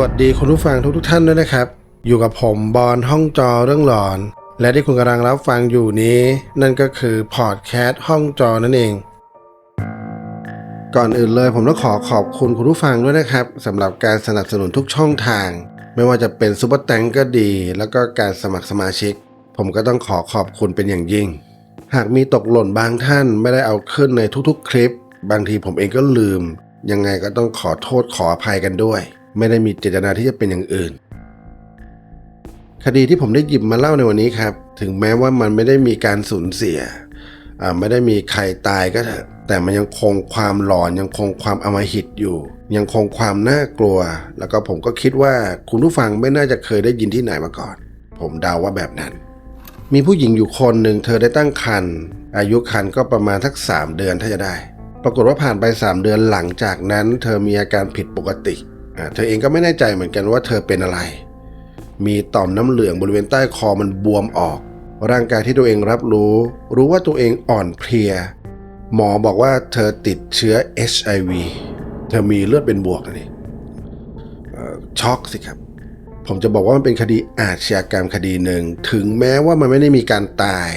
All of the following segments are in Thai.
วัสดีคุณผู้ฟังทุกทท่านด้วยนะครับ อยู่กับผมบอลห้องจอเรื่องหลอน และที่คุณกำลังรับฟังอยู่นี้ นั่นก็คือพอดแคสต์ห้องจอนั่นเอง ก่อนอื่นเลยผมต้องขอขอบคุณคุณผู้ฟังด้วยนะครับสำหรับการสนับสนุนทุกช่องทาง ไม่ว่าจะเป็นซูเปอร์แตงก็ดี แล้วก็การสมัครสมาชิก ผมก็ต้องขอขอบคุณเป็นอย่างยิ่ง หากมีตกหล่นบางท่านไม่ได้เอาขึ้นในทุกๆ คลิป บางทีผมเองก็ลืม ยังไงก็ต้องขอโทษขออภัยกันด้วย ไม่ได้มีเจตนาที่จะเป็นอย่างอื่น คดีที่ผมได้หยิบมาเล่าในวันนี้ครับ ถึงแม้ว่ามันไม่ได้มีการสูญเสียไม่ได้มีใครตายก็เถอะแต่มันยังคงความหลอนยังคงความอมหิตอยู่ ยังคงความน่ากลัว แล้วก็ผมก็คิดว่าคุณผู้ฟังไม่น่าจะเคยได้ยินที่ไหนมาก่อน ผมเดาวว่าแบบนั้น มีผู้หญิงอยู่คนหนึ่งเธอได้ตั้งครรภ์อายุครรภ์ก็ประมาณทักสามเดือนถ้าจะได้ ปรากฏว่าผ่านไป 3 เดือนหลังจากนั้น เธอมีอาการผิดปกติ เธอเองก็ไม่แน่ใจเหมือนกันว่าเธอเป็นอะไร มีต่อมน้ำเหลืองบริเวณใต้คอมันบวมออก ร่างกายที่ตัวเองรับรู้ รู้ว่าตัวเองอ่อนเพลีย หมอบอกว่าเธอติดเชื้อ HIV เธอมีเลือดเป็นบวกนะนี่เอ่อช็อกสิครับผมจะบอกว่ามันเป็นคดีอาชญากรรมคดีหนึ่ง ถึงแม้ว่ามันไม่ได้มีการตาย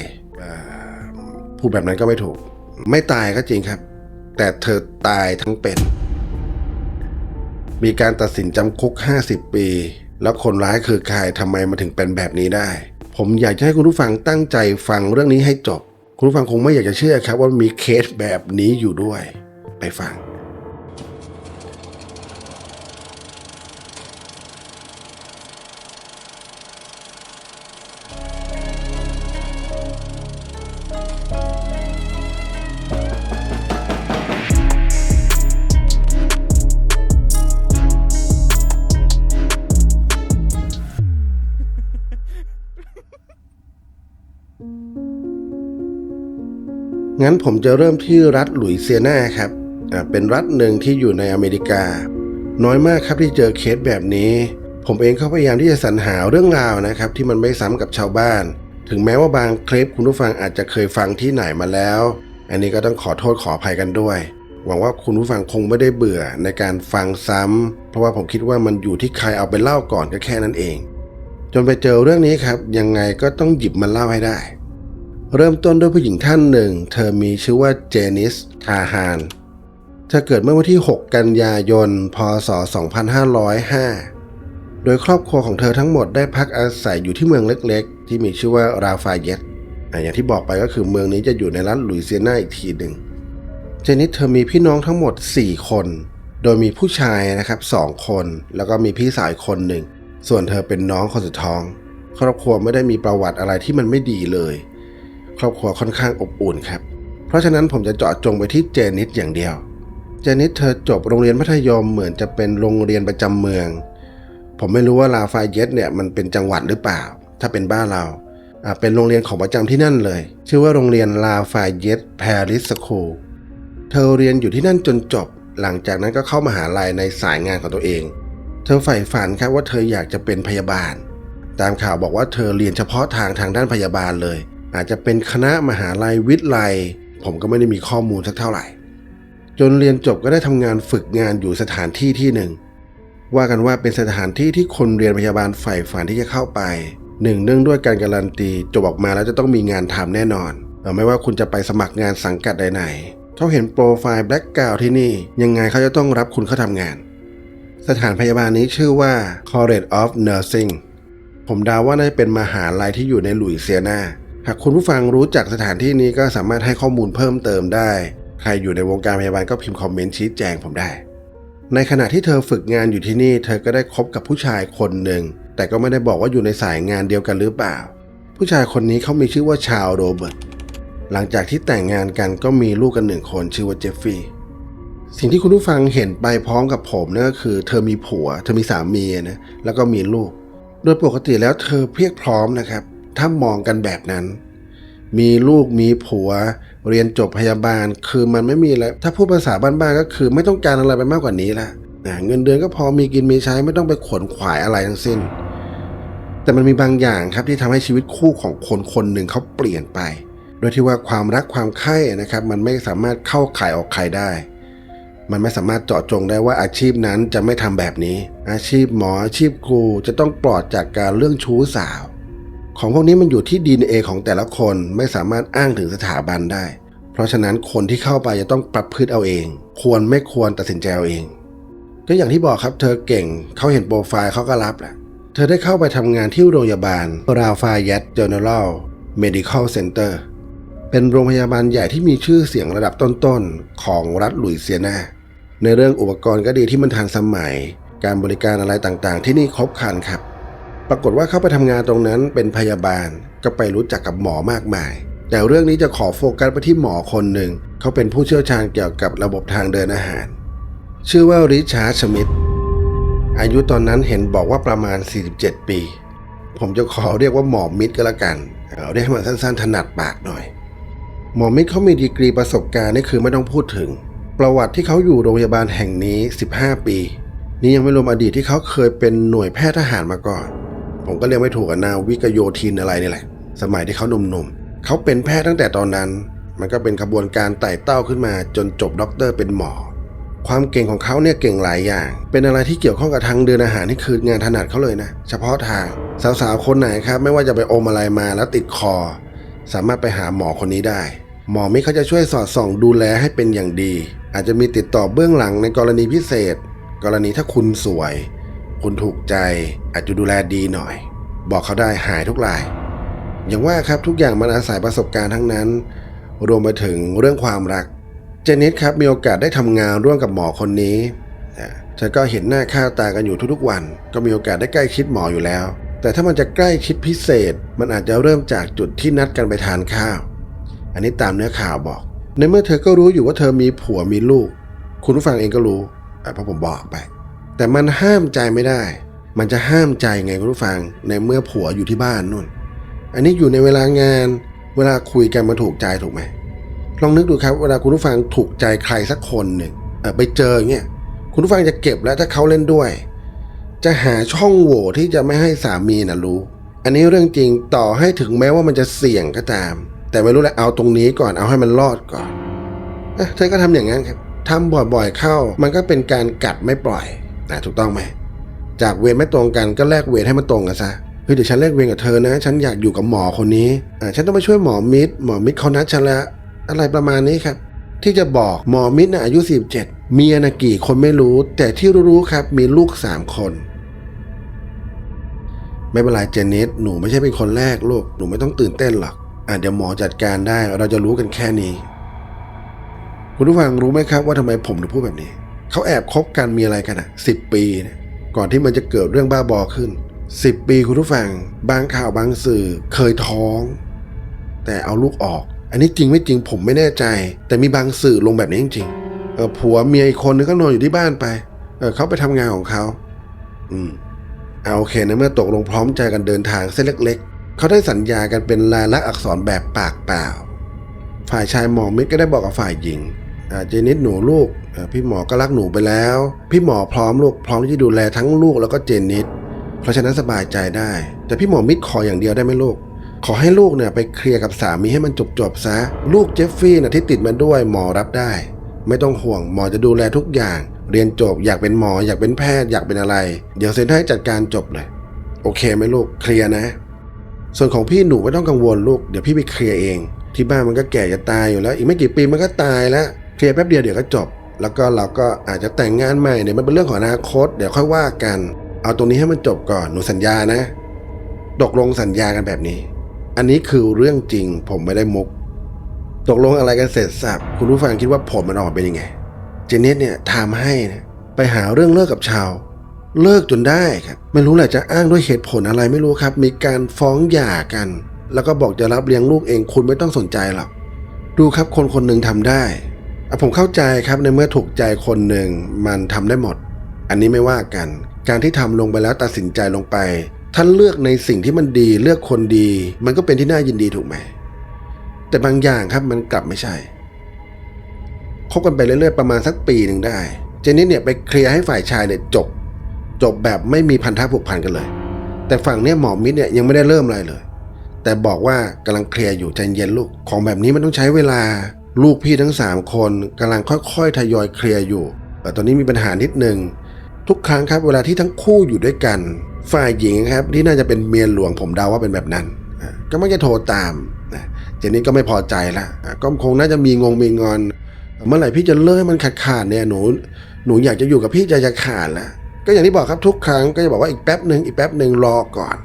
พูดแบบนั้นก็ไม่ถูก ไม่ตายก็จริงครับ แต่เธอตายทั้งเป็น มีการตัดสินจำคุก 50 ปี แล้วคนร้ายคือใครทำไมมาถึงเป็นแบบนี้ได้ ผมอยากจะให้คุณผู้ฟังตั้งใจฟังเรื่องนี้ให้จบ คุณผู้ฟังคงไม่อยากจะเชื่อครับว่ามีเคสแบบนี้อยู่ด้วย ไปฟัง งั้นผมจะเริ่มที่รัฐหลุยเซียนาครับเป็นรัฐหนึ่งที่อยู่ในอเมริกา น้อยมากครับที่เจอเคสแบบนี้ ผมเองก็พยายามที่จะสรรหาเรื่องราวนะครับ ที่มันไม่ซ้ำกับชาวบ้าน ถึงแม้ว่าบางคลิปคุณผู้ฟังอาจจะเคยฟังที่ไหนมาแล้ว อันนี้ก็ต้องขอโทษขออภัยกันด้วย หวังว่าคุณผู้ฟังคงไม่ได้เบื่อในการฟังซ้ำเพราะว่าผมคิดว่ามันอยู่ที่ใครเอาไปเล่าก่อนก็แค่นั้นเอง จนไปเจอเรื่องนี้ครับ ยังไงก็ต้องหยิบมาเล่าให้ได้ เริ่มต้นด้วยผู้หญิงท่านหนึ่ง เธอมีชื่อว่าเจนิสทาฮาน เธอเกิดเมื่อวันที่ 6 กันยายน พศ 2505 โดยครอบครัวของเธอทั้งหมดได้พักอาศัยอยู่ที่เมืองเล็กๆ ที่มีชื่อว่าราฟาเยตอย่างที่บอกไปก็คือเมืองนี้จะอยู่ในรัฐลุยเซียนาอีกทีหนึ่ง เจนิสเธอมีพี่น้องทั้งหมด 4 คน โดยมีผู้ชายนะครับ2คน แล้วก็มีพี่สาวคนหนึ่ง ส่วนเธอเป็นน้องคนสุดท้อง ครอบครัวไม่ได้มีประวัติอะไรที่มันไม่ดีเลย ครอบครัวค่อนข้างอบอุ่นครับ เพราะฉะนั้นผมจะเจาะจงไปที่เจนิสอย่างเดียว เจนิสเธอจบโรงเรียนมัธยมเหมือนจะเป็นโรงเรียนประจำเมือง ผมไม่รู้ว่าลาฟายเยตเนี่ยมันเป็นจังหวัดหรือเปล่า ถ้าเป็นบ้านเราอ่าเป็นโรงเรียนของประจำที่นั่นเลย ชื่อว่าโรงเรียนลาฟายเยตปาริสสคูลเธอเรียนอยู่ที่นั่นจนจบ หลังจากนั้นก็เข้ามาหาลัยในสายงานของตัวเอง เธอใฝ่ฝันครับว่าเธออยากจะเป็นพยาบาล ตามข่าวบอกว่าเธอเรียนเฉพาะทางทางด้านพยาบาลเลย อาจจะเป็นคณะมหาลัยวิทย์ไลยผมก็ไม่ได้มีข้อมูลสักเท่าไหร่ จนเรียนจบก็ได้ทำงานฝึกงานอยู่สถานที่ที่หนึ่ง ว่ากันว่าเป็นสถานที่ที่คนเรียนพยาบาลใฝ่ฝันที่จะเข้าไปหนึ่งเนื่องด้วยการการันตีจบออกมาแล้วจะต้องมีงานทำแน่นอนไม่ว่าคุณจะไปสมัครงานสังกัดใดๆเขาเห็นโปรไฟล์แบล็กกราวที่นี่ ยังไงเขาจะต้องรับคุณเข้าทำงาน สถานพยาบาลนี้ชื่อว่า College of Nursing ผมดาว่าน่าจะเป็นมหาลัยที่อยู่ในหลุยเซียนา หากคุณผู้ฟังรู้จักสถานที่นี้ก็สามารถให้ข้อมูลเพิ่มเติมได้ ใครอยู่ในวงการพยาบาลก็พิมพ์คอมเมนต์ชี้แจงผมได้ ในขณะที่เธอฝึกงานอยู่ที่นี่ เธอก็ได้คบกับผู้ชายคนหนึ่ง แต่ก็ไม่ได้บอกว่าอยู่ในสายงานเดียวกันหรือเปล่า ผู้ชายคนนี้เขามีชื่อว่าชาวโรเบิร์ต หลังจากที่แต่งงานกันก็มีลูกกันหนึ่งคนชื่อว่าเจฟฟี่สิ่งที่คุณผู้ฟังเห็นไปพร้อมกับผมนั่นก็คือ เธอมีผัว เธอมีสามีนะแล้วก็มีลูก โดยปกติแล้วเธอเพียบพร้อมนะครับ ถ้ามองกันแบบนั้น มีลูกมีผัว เรียนจบพยาบาล คือมันไม่มีแล้วถ้าพูดภาษาบ้านๆก็คือ ไม่ต้องการอะไรไปมากกว่านี้ละอ่าเงินเดือนก็พอมีกินมีใช้ไม่ต้องไปขวนขวายอะไรทั้งสิ้น แต่มันมีบางอย่างครับที่ทำให้ชีวิตคู่ของคนคนหนึ่งเขาเปลี่ยนไป โดยที่ว่าความรักความใคร่นะครับ มันไม่สามารถเข้าขายออกใครได้ มันไม่สามารถเจาะจงได้ว่าอาชีพนั้นจะไม่ทำแบบนี้ อาชีพหมออาชีพครูจะต้องปลอดจากการเรื่องชู้สาว ของพวกนี้มันอยู่ที่ดีเอของแต่ละคนไม่สามารถอ้างถึงสถาบันได้ เพราะฉะนั้นคนที่เข้าไปจะต้องปรับพฤติเอาเอง ควรไม่ควรตัดสินใจเอาเอง ก็อย่างที่บอกครับเธอเก่งเขาเห็นโปรไฟล์เขาก็รับแหละเธอได้เข้าไปทำงานที่โรงพยาบาลราฟาเยตเจเนอรัลเมดิคอลเซ็นเตอร์เป็นโรงพยาบาลใหญ่ที่มีชื่อเสียงระดับต้นๆ ของรัฐหลุยเซียนาในเรื่องอุปกรณ์ก็ดีที่มันทันสมัย การบริการอะไรต่างๆ ที่นี่ครบครันครับ ปรากฏว่าเข้าไปทำงานตรงนั้นเป็นพยาบาลก็ไปรู้จักกับหมอมากมาย แต่เรื่องนี้จะขอโฟกัสไปที่หมอคนหนึ่ง เขาเป็นผู้เชี่ยวชาญเกี่ยวกับระบบทางเดินอาหาร ชื่อว่าริชาร์ดชมิดอายุตอนนั้นเห็นบอกว่าประมาณ 47 ปี ผมจะขอเรียกว่าหมอมิดก็แล้วกันเอาเรียกให้มันสั้นๆถนัดปากหน่อย หมอมิดเขามีดีกรีประสบการณ์นี่คือไม่ต้องพูดถึง ประวัติที่เขาอยู่โรงพยาบาลแห่งนี้ 15 ปี นี่ยังไม่รวมอดีตที่เขาเคยเป็นหน่วยแพทย์ทหารมาก่อน ผมก็เรียกไม่ถูกอะนาวิกโยธินอะไรนี่แหละ สมัยที่เขาหนุ่มๆเขาเป็นแพทย์ตั้งแต่ตอนนั้น มันก็เป็นขบวนการไต่เต้าขึ้นมาจนจบด็อกเตอร์เป็นหมอ ความเก่งของเขาเนี่ยเก่งหลายอย่าง เป็นอะไรที่เกี่ยวข้องกับทางเดินอาหารนี่คืองานถนัดเขาเลยนะ เฉพาะทางสาวๆคนไหนครับ ไม่ว่าจะไปอมอะไรมาแล้วติดคอ สามารถไปหาหมอคนนี้ได้ หมอมิเขาจะช่วยสอดส่องดูแลให้เป็นอย่างดี อาจจะมีติดต่อเบื้องหลังในกรณีพิเศษ กรณีถ้าคุณสวย คุณถูกใจอาจจะดูแลดีหน่อย บอกเขาได้หายทุกราย อย่างว่าครับทุกอย่างมันอาศัยประสบการณ์ทั้งนั้น รวมไปถึงเรื่องความรัก เจนนิสครับมีโอกาสได้ทำงานร่วมกับหมอคนนี้เธอก็เห็นหน้าค่าตากันอยู่ทุกๆวัน ก็มีโอกาสได้ใกล้ชิดหมออยู่แล้ว แต่ถ้ามันจะใกล้ชิดพิเศษ มันอาจจะเริ่มจากจุดที่นัดกันไปทานข้าว อันนี้ตามเนื้อข่าวบอก ในเมื่อเธอก็รู้อยู่ว่าเธอมีผัวมีลูก คุณผู้ฟังเองก็รู้อะเพราะผมบอกไป แต่มันห้ามใจไม่ได้ มันจะห้ามใจไงคุณผู้ฟัง ในเมื่อผัวอยู่ที่บ้านนู่น อันนี้อยู่ในเวลางาน เวลาคุยกันมาถูกใจถูกไหมลองนึกดูครับ เวลาคุณผู้ฟังถูกใจใครสักคนหนึ่งเออไปเจออย่างเงี้ยคุณผู้ฟังจะเก็บแล้วถ้าเขาเล่นด้วย จะหาช่องโหว่ที่จะไม่ให้สามีน่ะรู้ อันนี้เรื่องจริงต่อให้ถึงแม้ว่ามันจะเสี่ยงก็ตาม แต่ไม่รู้แหละเอาตรงนี้ก่อนเอาให้มันรอดก่อนเอ้ยเธอก็ทำอย่างนั้นครับทำบ่อยๆเข้า มันก็เป็นการกัดไม่ปล่อย นะถูกต้องไหมจากเวรไม่ตรงกันก็แลกเวรให้มันตรงกันซะเฮ้ยเดี๋ยวฉันแลกเวรกับเธอนะ ฉันอยากอยู่กับหมอคนนี้อ่าฉันต้องไปช่วยหมอมิดหมอมิดเขานัดฉันแล้วอะไรประมาณนี้ครับ ที่จะบอกหมอมิดนะอายุ 17 เมียนะกี่คนไม่รู้ แต่ที่รู้ๆครับ มีลูก 3 คนไม่เป็นไรเจนนิสหนูไม่ใช่เป็นคนแรกลูกหนูไม่ต้องตื่นเต้นหรอกอะเดี๋ยวหมอจัดการได้เราจะรู้กันแค่นี้ คุณผู้ฟังรู้ไหมครับว่าทำไมผมถึงพูดแบบนี้ เขาแอบคบกันมีอะไรกันอะสิบปีนะก่อนที่มันจะเกิดเรื่องบ้าบอขึ้นสิบปีคุณผู้ฟัง บางข่าวบางสื่อเคยท้อง แต่เอาลูกออก อันนี้จริงไม่จริงผมไม่แน่ใจ แต่มีบางสื่อลงแบบนี้จริงๆเออผัวเมียอีกคนนึงก็นอนอยู่ที่บ้านไปเออเขาไปทำงานของเขาอืมเอาโอเคนะเมื่อตกลงพร้อมใจกันเดินทางเส้นเล็ก ๆ เขาได้สัญญากันเป็นลายลักษณ์อักษรแบบปากเปล่า ฝ่ายชายมอมิตรก็ได้บอกกับฝ่ายหญิง เจนิดหนูลูกพี่หมอก็รักหนูไปแล้ว พี่หมอพร้อมลูกพร้อมที่จะดูแลทั้งลูกแล้วก็เจนิดเพราะฉะนั้นสบายใจได้ แต่พี่หมอมิตรขออย่างเดียวได้ไหมลูก ขอให้ลูกเนี่ยไปเคลียร์กับสามีให้มันจบๆซะ ลูกเจฟฟี่นะที่ติดมาด้วยหมอรับได้ ไม่ต้องห่วงหมอจะดูแลทุกอย่าง เรียนจบอยากเป็นหมออยากเป็นแพทย์อยากเป็นอะไร เดี๋ยวเซ็นให้จัดการจบเลย โอเคไหมลูกเคลียร์นะ ส่วนของพี่หนูไม่ต้องกังวลลูกเดี๋ยวพี่ไปเคลียร์เอง ที่บ้านมันก็แก่จะตายอยู่แล้ว อีกไม่กี่ปีมันก็ตายแล้ว เคลียร์แป๊บเดียวเดี๋ยวก็จบ แล้วก็เราก็อาจจะแต่งงานใหม่เนี่ยมันเป็นเรื่องของอนาคต เดี๋ยวค่อยว่ากัน เอาตรงนี้ให้มันจบก่อนหนูสัญญานะ ตกลงสัญญากันแบบนี้ อันนี้คือเรื่องจริงผมไม่ได้มุก ตกลงอะไรกันเสร็จสับคุณผู้ฟังคิดว่าผลมันออกมาเป็นยังไง เจเน็ตเนี่ยทำให้นะไปหาเรื่องเลิกกับชาวเลิกจนได้ครับไม่รู้แหละจะอ้างด้วยเหตุผลอะไรไม่รู้ครับ มีการฟ้องหย่ากัน แล้วก็บอกจะรับเลี้ยงลูกเองคุณไม่ต้องสนใจหรอกดูครับคนคนหนึ่งทำได้ ผมเข้าใจครับในเมื่อถูกใจคนหนึ่งมันทำได้หมด อันนี้ไม่ว่ากัน การที่ทำลงไปแล้วตัดสินใจลงไป ท่านเลือกในสิ่งที่มันดีเลือกคนดี มันก็เป็นที่น่ายินดีถูกไหม แต่บางอย่างครับมันกลับไม่ใช่คบกันไปเรื่อยๆประมาณสักปีหนึ่งได้ เจนนี่เนี่ยไปเคลียร์ให้ฝ่ายชายเนี่ยจบ จบแบบไม่มีพันธะผูกพันกันเลย แต่ฝั่งเนี่ยหมอมิตรเนี่ยยังไม่ได้เริ่มอะไรเลย แต่บอกว่ากำลังเคลียร์อยู่ใจเย็นลูกของแบบนี้มันต้องใช้เวลา ลูกพี่ทั้งสามคนกำลังค่อยๆทยอยเคลียร์อยู่เอ่ตอนนี้มีปัญหานิดหนึ่งทุกครั้งครับเวลาที่ทั้งคู่อยู่ด้วยกัน ฝ่ายหญิงครับที่น่าจะเป็นเมียหลวงผมเดาว่าเป็นแบบนั้น ก็ไม่จะโทรตามเจนนี่ก็ไม่พอใจละก็คงน่าจะมีงงมีงอน เมื่อไหร่พี่จะเลิกมันขาดขาดเนี่ยหนูหนูอยากจะอยู่กับพี่ใจจะขาดแล้วก็อย่างที่บอกครับทุกครั้งก็จะบอกว่าอีกแป๊บหนึ่งอีกแป๊บหนึ่งรอก่อน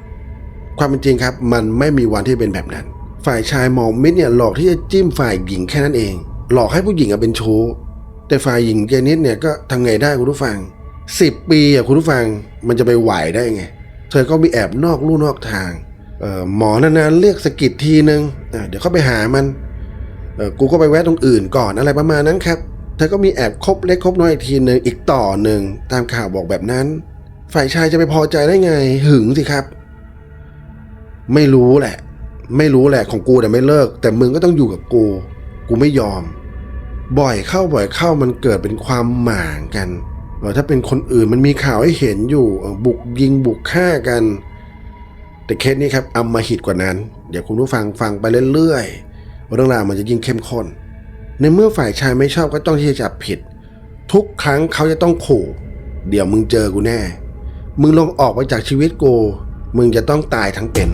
ความเป็นจริงครับ มันไม่มีวันที่เป็นแบบนั้น ฝ่ายชายมองมิดเนี่ยหลอกที่จะจิ้มฝ่ายหญิงแค่นั้นเอง หลอกให้ผู้หญิงอะเป็นชู้แต่ฝ่ายหญิงเจนิสเนี่ยก็ทำไงได้คุณผู้ฟังสิบปีอะคุณผู้ฟังมันจะไปไหวได้ไง เธอก็มีแอบนอกลู่นอกทางเออหมอนานๆเรียกสะกิดทีนึงอะเดี๋ยวเขาไปหามันเออกูก็ไปแวะตรงอื่นก่อนอะไรประมาณนั้นครับ เธอก็มีแอบคบเล็กคบน้อยอีกทีหนึ่งอีกต่อหนึ่งตามข่าวบอกแบบนั้น ฝ่ายชายจะไปพอใจได้ไงหึงสิครับ ไม่รู้แหละ ไม่รู้แหละของกูแต่ไม่เลิก แต่มึงก็ต้องอยู่กับกู กูไม่ยอม บ่อยเข้าบ่อยเข้ามันเกิดเป็นความหม่างกันเออถ้าเป็นคนอื่นมันมีข่าวให้เห็นอยู่บุกยิงบุกฆ่ากัน แต่เคสนี้ครับอำมาหิดกว่านั้น เดี๋ยวคุณผู้ฟังฟังไปเรื่อยๆเรื่องราวมันจะยิ่งเข้มข้น ในเมื่อฝ่ายชายไม่ชอบก็ต้องที่จะจับผิด ทุกครั้งเขาจะต้องขู่เดี๋ยวมึงเจอกูแน่ มึงลงออกไปจากชีวิตกู มึงจะต้องตายทั้งเป็น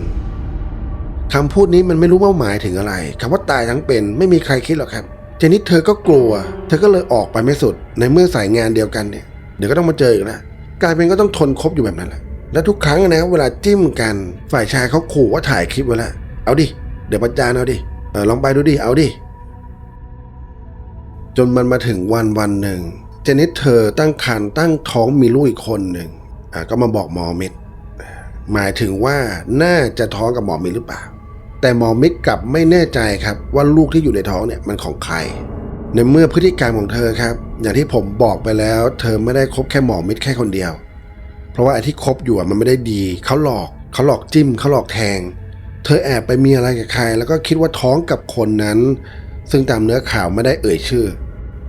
คำพูดนี้มันไม่รู้ว่าหมายถึงอะไรคำว่าตายทั้งเป็นไม่มีใครคิดหรอกครับเจนิสเธอก็กลัว เธอก็เลยออกไปไม่สุด ในเมื่อสายงานเดียวกันเนี่ยเดี๋ยวก็ต้องมาเจออีกแล้วกลายเป็นก็ต้องทนคบอยู่แบบนั้นแหละและทุกครั้งนะเวลาจิ้มกันฝ่ายชายเขาขู่ว่าถ่ายคลิปไว้แล้วเอาดิเดี๋ยวประจานเอาดิออลองไปดูดิเอาดิจนมันมาถึงวันวันหนึ่งเจนิสเธอตั้งครรภ์ตั้งท้องมีลูกอีกคนหนึ่งอะก็มาบอกหมอเมิดหมายถึงว่าน่าจะท้องกับหมอเมิดหรือเปล่า แต่หมอมิดกลับไม่แน่ใจครับว่าลูกที่อยู่ในท้องเนี่ยมันของใคร ในเมื่อพฤติกรรมของเธอครับ อย่างที่ผมบอกไปแล้ว เธอไม่ได้คบแค่หมอมิดแค่คนเดียว เพราะว่าไอ้ที่คบอยู่มันไม่ได้ดีเขาหลอกเขาหลอกจิ้มเขาหลอกแทง เธอแอบไปมีอะไรกับใคร แล้วก็คิดว่าท้องกับคนนั้น ซึ่งตามเนื้อข่าวไม่ได้เอ่ยชื่อ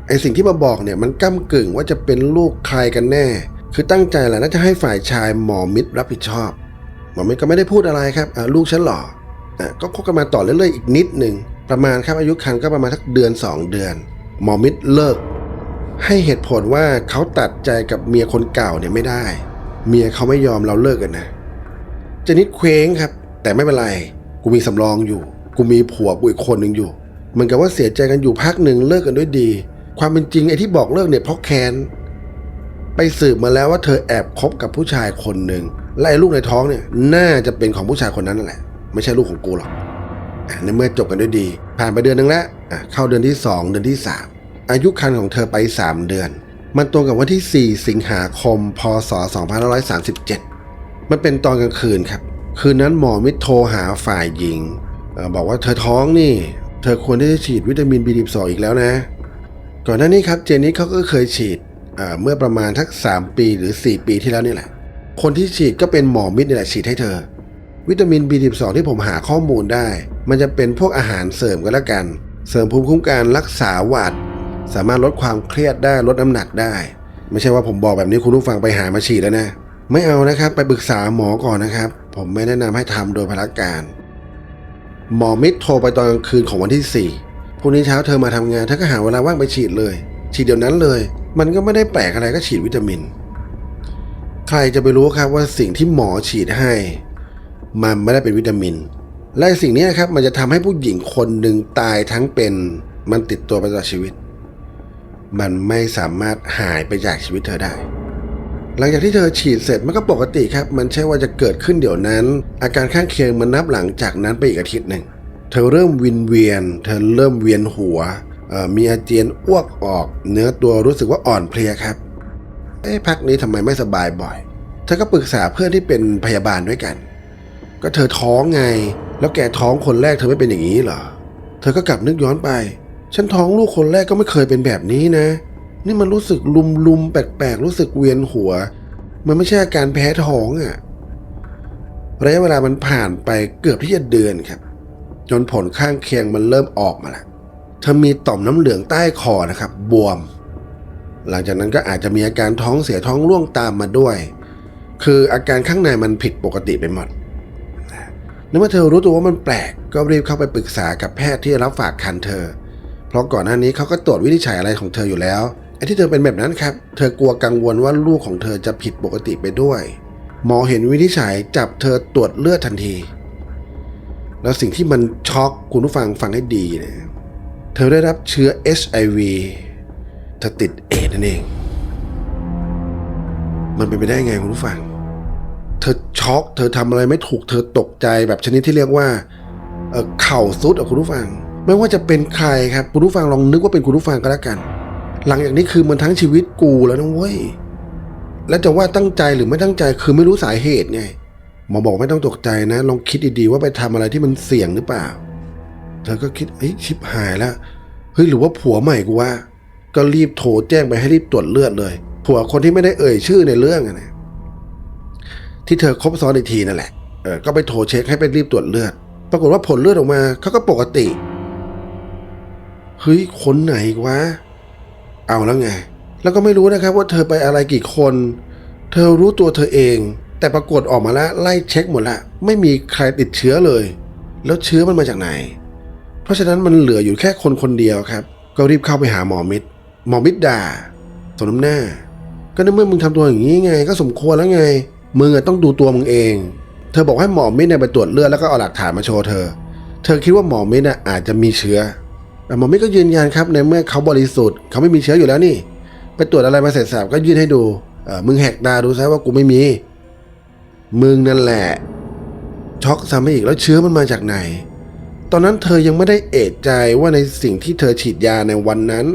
ไอ้สิ่งที่มาบอกเนี่ยมันก้ากึ่งว่าจะเป็นลูกใครกันแน่ คือตั้งใจแหละน่าจะให้ฝ่ายชายหมอมิตรรับผิดชอบ หมอมิตรก็ไม่ได้พูดอะไรครับลูกฉันหล่อ อะก็คบกันมาต่อเรื่อยๆอีกนิดหนึ่งประมาณครับอายุครรภ์ก็ประมาณสักเดือน 2 เดือน หมอมิตรเลิก ให้เหตุผลว่าเขาตัดใจกับเมียคนเก่าเนี่ยไม่ได้ เมียเขาไม่ยอมเราเลิกกันนะเจนิดเคว้งครับ แต่ไม่เป็นไร กูมีสำรองอยู่ กูมีผัวกูอีกคนหนึ่งอยู่เหมือนกับว่าเสียใจกันอยู่พักหนึ่งเลิกกันด้วยดี ความเป็นจริงไอ้ที่บอกเลิกเนี่ยเพราะแค้นไปสืบมาแล้วว่าเธอแอบคบกับผู้ชายคนหนึ่งและไอ้ลูกในท้องเนี่ยน่าจะเป็นของผู้ชายคนนั้นนั่นแหละ ไม่ใช่ลูกของกูหรอกในเมื่อจบกันด้วยดี ผ่านไปเดือนหนึ่งแล้วเข้าเดือนที่สองเดือนที่สามอายุคันของเธอไปสามเดือน มันตรงกับวันที่ 4 สิงหาคม พศ 2537 มันเป็นตอนกลางคืนครับ คืนนั้นหมอมิตรโทรหาฝ่ายหญิงเออบอกว่าเธอท้องนี่ เธอควรที่จะฉีดวิตามิน B12 อีกแล้วนะ ก่อนหน้านี้ครับเจนนี่เขาก็เคยฉีดอ่าเมื่อประมาณทัก 3 ปีหรือ 4 ปีที่แล้วนี่แหละ คนที่ฉีดก็เป็นหมอมิตรนี่แหละฉีดให้เธอ วิตามิน B12 ที่ผมหาข้อมูลได้ มันจะเป็นพวกอาหารเสริมก็แล้วกัน เสริมภูมิคุ้มกันรักษาหวัด สามารถลดความเครียดได้ลดน้ำหนักได้ ไม่ใช่ว่าผมบอกแบบนี้คุณผู้ฟังไปหามาฉีดแล้วนะ ไม่เอานะครับ ไปปรึกษาหมอก่อนนะครับ ผมไม่แนะนำให้ทำโดยพลการ หมอมิตรโทรไปตอนกลางคืนของวันที่สี่พรุ่งนี้เช้าเธอมาทำงานเธอก็หาเวลาว่างไปฉีดเลย ฉีดเดี๋ยวนั้นเลย มันก็ไม่ได้แปลกอะไรก็ฉีดวิตามิน ใครจะไปรู้ครับว่าสิ่งที่หมอฉีดให้ มันไม่ได้เป็นวิตามิน และสิ่งนี้นะครับมันจะทำให้ผู้หญิงคนหนึ่งตายทั้งเป็นมันติดตัวไปตลอดชีวิต มันไม่สามารถหายไปจากชีวิตเธอได้ หลังจากที่เธอฉีดเสร็จมันก็ปกติครับ มันใช่ว่าจะเกิดขึ้นเดี๋ยวนั้น อาการข้างเคียงมันนับหลังจากนั้นไปอีกอาทิตย์หนึ่งเธอเริ่มวินเวียน เธอเริ่มเวียนหัวมีอาเจียนอ้วกออก เนื้อตัวรู้สึกว่าอ่อนเพลียครับเอ๊ะพักนี้ทำไมไม่สบายบ่อย เธอก็ปรึกษาเพื่อนที่เป็นพยาบาลด้วยกัน ก็เธอท้องไง แล้วแกท้องคนแรกเธอไม่เป็นอย่างนี้เหรอ เธอก็กลับนึกย้อนไป ฉันท้องลูกคนแรกก็ไม่เคยเป็นแบบนี้นะ นี่มันรู้สึกลุมลุมๆแปลกๆ รู้สึกเวียนหัว มันไม่ใช่อาการแพ้ท้องอะ่ะระยะเวลามันผ่านไปเกือบที่จะเดือนครับ จนผลข้างเคียงมันเริ่มออกมาแล้วเธอมีต่อมน้ำเหลืองใต้คอนะครับ บวม หลังจากนั้นก็อาจจะมีอาการท้องเสียท้องร่วงตามมาด้วย คืออาการข้างในมันผิดปกติไปหมด ในเมื่อเธอรู้ตัวว่ามันแปลกก็รีบเข้าไปปรึกษากับแพทย์ที่รับฝากคันเธอ เพราะก่อนหน้านี้เขาก็ตรวจวินิจฉัยอะไรของเธออยู่แล้วไอ้ที่เธอเป็นแบบนั้นครับ เธอกลัวกังวลว่าลูกของเธอจะผิดปกติไปด้วย หมอเห็นวินิจฉัยจับเธอตรวจเลือดทันที แล้วสิ่งที่มันช็อกคุณผู้ฟังฟังให้ดีนะเธอได้รับเชื้อ HIV เธอติดเอดนั่นเอง มันเป็นไปได้ไงคุณผู้ฟัง เธอช็อกเธอทำอะไรไม่ถูกเธอตกใจแบบชนิดที่เรียกว่าเข่าซุดอะคุณผู้ฟัง ไม่ว่าจะเป็นใครครับคุณผู้ฟังลองนึกว่าเป็นคุณผู้ฟังก็แล้วกัน หลังจากนี้คือมันทั้งชีวิตกูแล้วนะเว้ยแล้วจะว่าตั้งใจหรือไม่ตั้งใจคือไม่รู้สาเหตุไงหมอบอกไม่ต้องตกใจนะ ลองคิดดีๆว่าไปทำอะไรที่มันเสี่ยงหรือเปล่า เธอก็คิดเฮ้ยชิบหายแล้วเฮ้ยหรือว่าผัวใหม่กูว่า ก็รีบโทรแจ้งไปให้รีบตรวจเลือดเลย ผัวคนที่ไม่ได้เอ่ยชื่อในเรื่องอะนะ ที่เธอคบซ้อนอีกทีนั่นแหละเออก็ไปโทรเช็คให้ไปรีบตรวจเลือด ปรากฏว่าผลเลือดออกมาเขาก็ปกติเฮ้ยคนไหนวะเอาแล้วไง แล้วก็ไม่รู้นะครับว่าเธอไปอะไรกี่คน เธอรู้ตัวเธอเอง แต่ปรากฏออกมาแล้วไล่เช็คหมดละไม่มีใครติดเชื้อเลย แล้วเชื้อมันมาจากไหน เพราะฉะนั้นมันเหลืออยู่แค่คนคนเดียวครับ ก็รีบเข้าไปหาหมอมิตรหมอมิตรด่าสมน้ำหน้า ก็ในเมื่อมึงทำตัวอย่างนี้ไง ก็สมควรแล้วไง มึงต้องดูตัวมึงเอง เธอบอกให้หมอมิตรเนี่ยไปตรวจเลือดแล้วก็เอาหลักฐานมาโชว์เธอ เธอคิดว่าหมอมิตรน่ะอาจจะมีเชื้อแต่หมอมิตรก็ยืนยันครับในเมื่อเขาบริสุทธิ์เขาไม่มีเชื้ออยู่แล้วนี่ ไปตรวจอะไรมาเสร็จสับก็ยื่นให้ดูเออมึงแหกตาดูซะว่ากูไม่มี มึงนั่นแหละ ช็อกซ้ำไปอีกแล้วเชื้อมันมาจากไหน ตอนนั้นเธอยังไม่ได้เอะใจว่าในสิ่งที่เธอฉีดยาในวันนั้น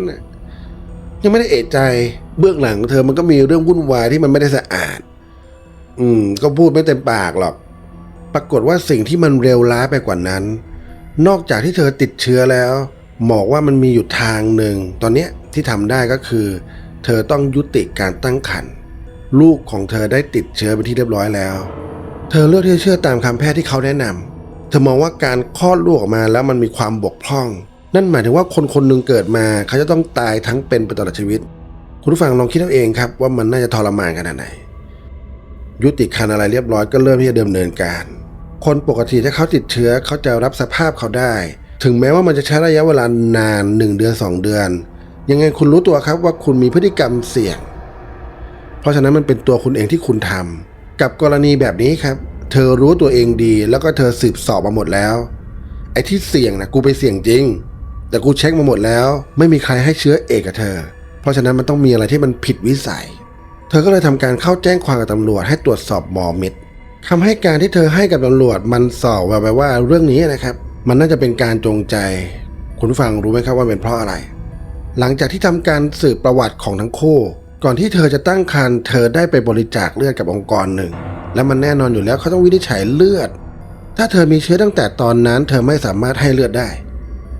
ยังไม่ได้เอะใจเบื้องหลังเธอมันก็มีเรื่องวุ่นวายที่มันไม่ได้สะอาด อืม ก็พูดไม่เต็มปากหรอก ปรากฏว่าสิ่งที่มันเร็วร้าไปกว่านั้น นอกจากที่เธอติดเชื้อแล้วหมอกว่ามันมีอยู่ทางหนึ่ง ตอนนี้ที่ทำได้ก็คือ เธอต้องยุติการตั้งครรภ์ลูกของเธอได้ติดเชื้อไปนที่เรียบร้อยแล้ว เธอเลือกที่จะเชื่อตามคำแพทย์ที่เขาแนะนำเธอมองว่าการคลอดลูกออกมาแล้วมันมีความบกพร่อง นั่นหมายถึงว่าคนคนหนึ่งเกิดมา เขาจะต้องตายทั้งเป็นไปตลอดชีวิต คุณผู้ฟังลองคิดเอาเองครับว่ามันน่าจะทรมานขนาดไหน ยุติคันอะไรเรียบร้อยก็เริ่มที่จะดำเนินการ คนปกติถ้าเขาติดเชื้อเขาจะรับสภาพเขาได้ ถึงแม้ว่ามันจะใช้ระยะเวลานาน 1 เดือน 2 เดือน ยังไงคุณรู้ตัวครับว่าคุณมีพฤติกรรมเสี่ยง เพราะฉะนั้นมันเป็นตัวคุณเองที่คุณทำกับกรณีแบบนี้ครับ เธอรู้ตัวเองดี แล้วก็เธอสืบสอบมาหมดแล้ว ไอ้ที่เสี่ยงนะกูไปเสี่ยงจริง แต่กูเช็คมาหมดแล้ว ไม่มีใครให้เชื้อเอกกับเธอ เพราะฉะนั้นมันต้องมีอะไรที่มันผิดวิสัย เธอก็เลยทำการเข้าแจ้งความกับตำรวจให้ตรวจสอบหมอมิดคำให้การที่เธอให้กับตำรวจมันสอบไว้ว่าเรื่องนี้นะครับ มันน่าจะเป็นการจงใจ คุณฟังรู้ไหมครับว่าเป็นเพราะอะไร หลังจากที่ทำการสืบประวัติของทั้งคู่ ก่อนที่เธอจะตั้งครรภ์เธอได้ไปบริจาคเลือดกับองค์กรหนึ่ง และมันแน่นอนอยู่แล้วเขาต้องวินิจฉัยเลือด ถ้าเธอมีเชื้อตั้งแต่ตอนนั้น เธอไม่สามารถให้เลือดได้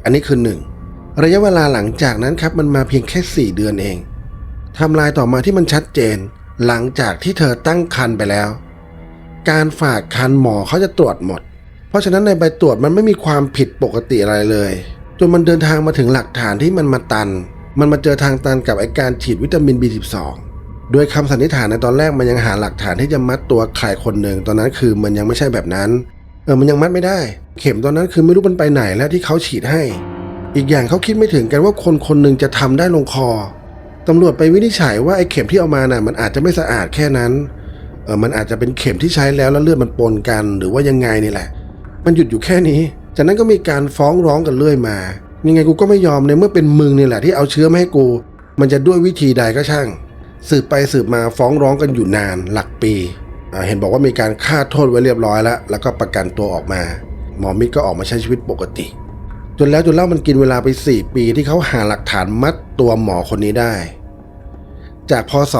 อันนี้คือหนึ่งระยะเวลาหลังจากนั้นครับมันมาเพียงแค่ 4 เดือนเอง ทำลายต่อมาที่มันชัดเจน หลังจากที่เธอตั้งครรภ์ไปแล้ว การฝากคันหมอเขาจะตรวจหมด เพราะฉะนั้นในใบตรวจมันไม่มีความผิดปกติอะไรเลยจนมันเดินทางมาถึงหลักฐานที่มันมาตัน มันมาเจอทางตันกับไอการฉีดวิตามิน B12 โดยคำสันนิษฐานในตอนแรกมันยังหาหลักฐานที่จะมัดตัวใครคนหนึ่งตอนนั้นคือมันยังไม่ใช่แบบนั้น เออมันยังมัดไม่ได้ เข็มตอนนั้นคือไม่รู้มันไปไหนแล้วที่เขาฉีดให้ อีกอย่างเขาคิดไม่ถึงกันว่าคนคนหนึ่งจะทำได้ลงคอ ตำรวจไปวินิจฉัยว่าไอ้เข็มที่เอามาน่ะมันอาจจะไม่สะอาดแค่นั้นเออมันอาจจะเป็นเข็มที่ใช้แล้วแล้วเลือดมันปนกัน หรือว่ายังไงนี่แหละ มันหยุดอยู่แค่นี้จากนั้นก็มีการฟ้องร้องกันเรื่อยมายังไงกูก็ไม่ยอมในเมื่อเป็นมึงนี่แหละที่เอาเชื้อมาให้กู มันจะด้วยวิธีใดก็ช่าง สืบไปสืบมาฟ้องร้องกันอยู่นานหลักปีเห็นบอกว่ามีการฆ่าโทษไว้เรียบร้อยแล้ว แล้วก็ประกันตัวออกมา หมอมิตรก็ออกมาใช้ชีวิตปกติ จนแล้วจนเล่ามันกินเวลาไป 4 ปีที่เขาหาหลักฐานมัดตัวหมอคนนี้ได้ จากพศ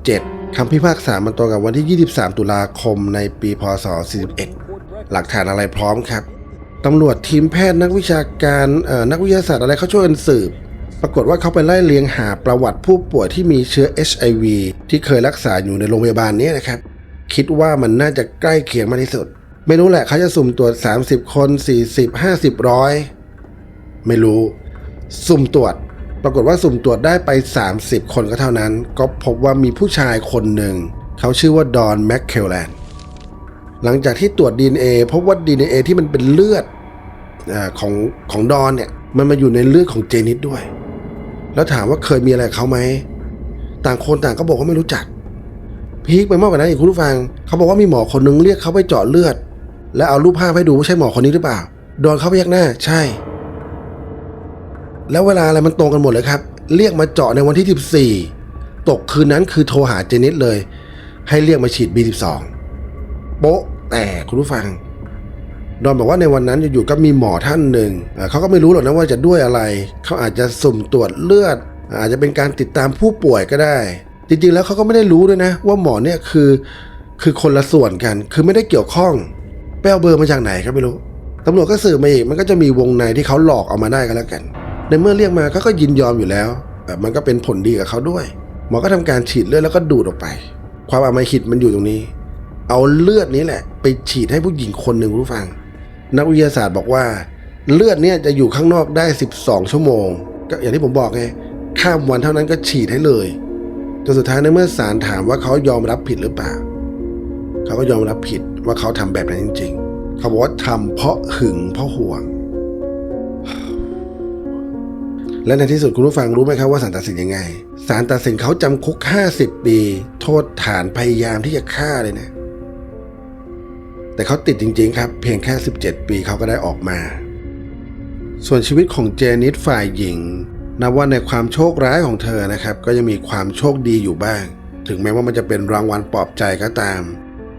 37คำพิพากษามันตรงกับวันที่ 23 ตุลาคมในปีพศ 41 หลักฐานอะไรพร้อมครับตำรวจทีมแพทย์นักวิชาการเอ่อนักวิทยาศาสตร์อะไรเขาช่วยกันสืบ ปรากฏว่าเขาไปไล่เลียงหาประวัติผู้ป่วยที่มีเชื้อ HIV ที่เคยรักษาอยู่ในโรงพยาบาลนี้นะครับ คิดว่ามันน่าจะใกล้เคียงมากที่สุด ไม่รู้แหละเขาจะสุ่มตรวจ 30 คน 40 50ร้อยไม่รู้ สุ่มตรวจ ปรากฏว่าสุ่มตรวจได้ไป 30 คนก็เท่านั้น ก็พบว่ามีผู้ชายคนหนึ่ง เขาชื่อว่าดอนแมคเคลแลนด์หลังจากที่ตรวจ DNA พบว่า DNA ที่มันเป็นเลือดอของของดอนเนี่ยมันมาอยู่ในเลือดของเจนิสด้วย แล้วถามว่าเคยมีอะไรเขาไหม ต่างคนต่างก็บอกว่าไม่รู้จัก พีคไปมากกว่านั้นอีกคุณผู้ฟัง เขาบอกว่ามีหมอคนนึงเรียกเขาไปเจาะเลือด แล้วเอารูปภาพให้ดูว่าใช่หมอคนนี้หรือเปล่าโดนเขาพยักหน้า ใช่ แล้วเวลาอะไรมันตรงกันหมดเลยครับ เรียกมาเจาะในวันที่ 14 ตกคืนนั้นคือโทรหาเจนิสเลย ให้เรียกมาฉีด B12 โป๊ะแต่คุณผู้ฟังดอนบอกว่าในวันนั้นอยู่ๆก็มีหมอท่านหนึ่งเขาก็ไม่รู้หรอกนะว่าจะด้วยอะไร เขาอาจจะสุ่มตรวจเลือด อาจจะเป็นการติดตามผู้ป่วยก็ได้ จริงๆแล้วเขาก็ไม่ได้รู้ด้วยนะ ว่าหมอเนี่ยคือคือคนละส่วนกัน คือไม่ได้เกี่ยวข้องไปเอาเบอร์มาจากไหนก็ไม่รู้ตำรวจก็สืบมาอีกมันก็จะมีวงในที่เขาหลอกเอามาได้ก็แล้วกัน ในเมื่อเรียกมาเขาก็ยินยอมอยู่แล้ว มันก็เป็นผลดีกับเขาด้วย หมอก็ทำการฉีดเลือดแล้วก็ดูดออกไป ความอำมหิตมันอยู่ตรงนี้ เอาเลือดนี้แหละ ไปฉีดให้ผู้หญิงคนหนึ่งรู้ฟัง นักวิทยาศาสตร์บอกว่า เลือดเนี่ยจะอยู่ข้างนอกได้ 12 ชั่วโมง ก็อย่างที่ผมบอกไง ข้ามวันเท่านั้นก็ฉีดให้เลย จนสุดท้ายในเมื่อศาลถามว่าเขายอมรับผิดหรือเปล่า เขาก็ยอมรับผิดว่าเขาทำแบบนั้นจริง ๆ เขาบอกว่าทำเพราะหึงเพราะห่วง และในที่สุดคุณผู้ฟังรู้ไหมครับว่าศาลตัดสินยังไงศาลตัดสินเขาจำคุก 50 ปี โทษฐานพยายามที่จะฆ่าเลยนะ แต่เขาติดจริง ๆ ครับ เพียงแค่ 17 ปีเขาก็ได้ออกมา ส่วนชีวิตของเจนิสฝ่ายหญิงนับว่าในความโชคร้ายของเธอนะครับ ก็ยังมีความโชคดีอยู่บ้าง ถึงแม้ว่ามันจะเป็นรางวัลปลอบใจก็ตาม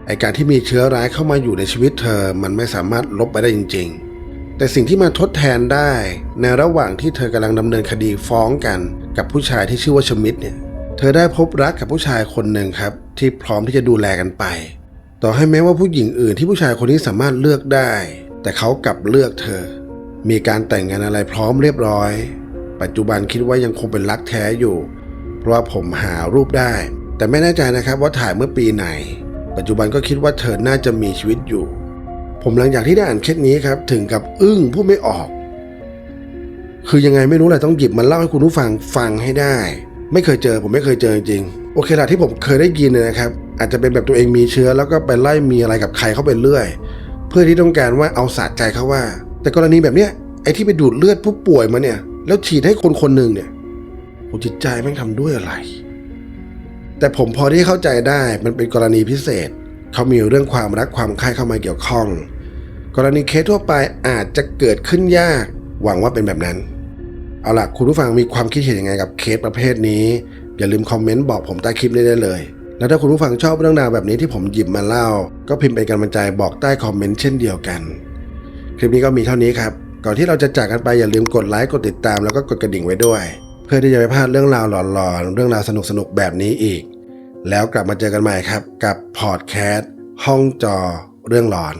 ไอการที่มีเชื้อร้ายเข้ามาอยู่ในชีวิตเธอ มันไม่สามารถลบไปได้จริง ๆ แต่สิ่งที่มาทดแทนได้ ในระหว่างที่เธอกำลังดำเนินคดีฟ้องกัน กับผู้ชายที่ชื่อว่าชมิดเนี่ย เธอได้พบรักกับผู้ชายคนหนึ่งครับ ที่พร้อมที่จะดูแลกันไป ต่อให้แม้ว่าผู้หญิงอื่นที่ผู้ชายคนนี้สามารถเลือกได้ แต่เขากลับเลือกเธอ มีการแต่งงานอะไรพร้อมเรียบร้อย ปัจจุบันคิดว่ายังคงเป็นรักแท้อยู่ เพราะว่าผมหารูปได้ แต่ไม่แน่ใจนะครับว่าถ่ายเมื่อปีไหน ปัจจุบันก็คิดว่าเธอน่าจะมีชีวิตอยู่ ผมหลังจากที่ได้อ่านเคสนี้ครับ ถึงกับอึ้งพูดไม่ออก คือยังไงไม่รู้แหละต้องหยิบมาเล่าให้คุณผู้ฟังฟังให้ได้ ไม่เคยเจอ ผมไม่เคยเจอจริงๆโอเคละที่ผมเคยได้ยินเนยนะครับ อาจจะเป็นแบบตัวเองมีเชื้อ แล้วก็ไปไล่มีอะไรกับใครเข้าไปเรื่อย เพื่อที่ต้องการว่าเอาสะใจเขาว่า แต่กรณีแบบเนี้ยไอ้ที่ไปดูดเลือดผู้ป่วยมาเนี่ย แล้วฉีดให้คนคนหนึ่งเนี่ยโหจิตใจแม่งทำด้วยอะไร แต่ผมพอที่เข้าใจได้มันเป็นกรณีพิเศษ เขามีเรื่องความรักความใคร่เข้ามาเกี่ยวข้อง กรณีเคสทั่วไปอาจจะเกิดขึ้นยาก หวังว่าเป็นแบบนั้น เอาล่ะคุณผู้ฟังมีความคิดเห็นยังไงกับเคสประเภทนี้ อย่าลืมคอมเมนต์บอกผมใต้คลิปนี้ได้เลย แล้วถ้าคุณผู้ฟังชอบเรื่องราวแบบนี้ที่ผมหยิบมาเล่า ก็พิมพ์เป็นกำลังใจบอกใต้คอมเมนต์เช่นเดียวกัน คลิปนี้ก็มีเท่านี้ครับก่อนที่เราจะจากกันไปอย่าลืมกดไลค์กดติดตามแล้วก็กดกระดิ่งไว้ด้วย เพื่อที่จะไม่พลาดเรื่องราวหลอนๆเรื่องราวสนุกๆแบบนี้อีก แล้วกลับมาเจอกันใหม่ครับ กับพอดแคสต์ห้องจอเรื่องหลอน